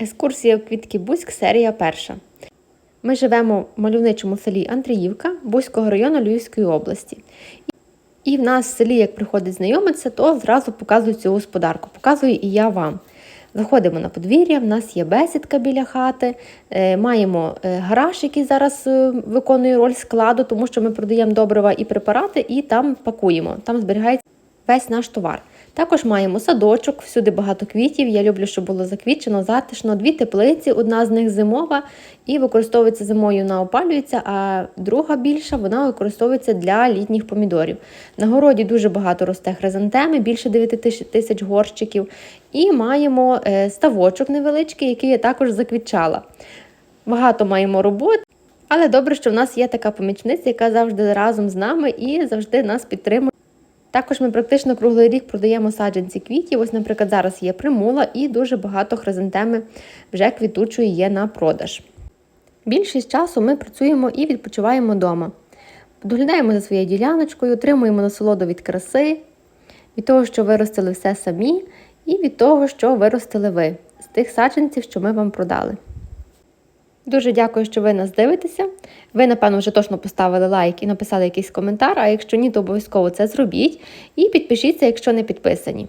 Екскурсія в Квітки Бузьк, серія перша. Ми живемо в мальовничому селі Андріївка Бузького району Львівської області. І в нас в селі, як приходить знайомитися, то зразу показують цю господарку. Показую і я вам. Заходимо на подвір'я, в нас є бесідка біля хати, е, маємо е, гараж, який зараз е, виконує роль складу, тому що ми продаємо добрива і препарати, і там пакуємо. Там зберігається весь наш товар. Також маємо садочок, всюди багато квітів. Я люблю, щоб було заквітчено, затишно. Дві теплиці, одна з них зимова і використовується зимою, вона опалюється, а друга більша вона використовується для літніх помідорів. На городі дуже багато росте хризантеми, більше 9 тисяч- тисяч горщиків. І маємо е, ставочок невеличкий, який я також заквітчала. Багато маємо роботи. Але добре, що в нас є така помічниця, яка завжди разом з нами і завжди нас підтримує. Також ми практично круглий рік продаємо саджанці квітів. Ось, наприклад, зараз є примула і дуже багато хризантеми вже квітучої є на продаж. Більшість часу ми працюємо і відпочиваємо вдома. Доглядаємо за своєю діляночкою, отримуємо насолоду від краси, від того, що виростили все самі, і від того, що виростили ви з тих саджанців, що ми вам продали. Дуже дякую, що ви нас дивитеся. Ви, напевно, вже точно поставили лайк і написали якийсь коментар, а якщо ні, то обов'язково це зробіть. І підпишіться, якщо не підписані.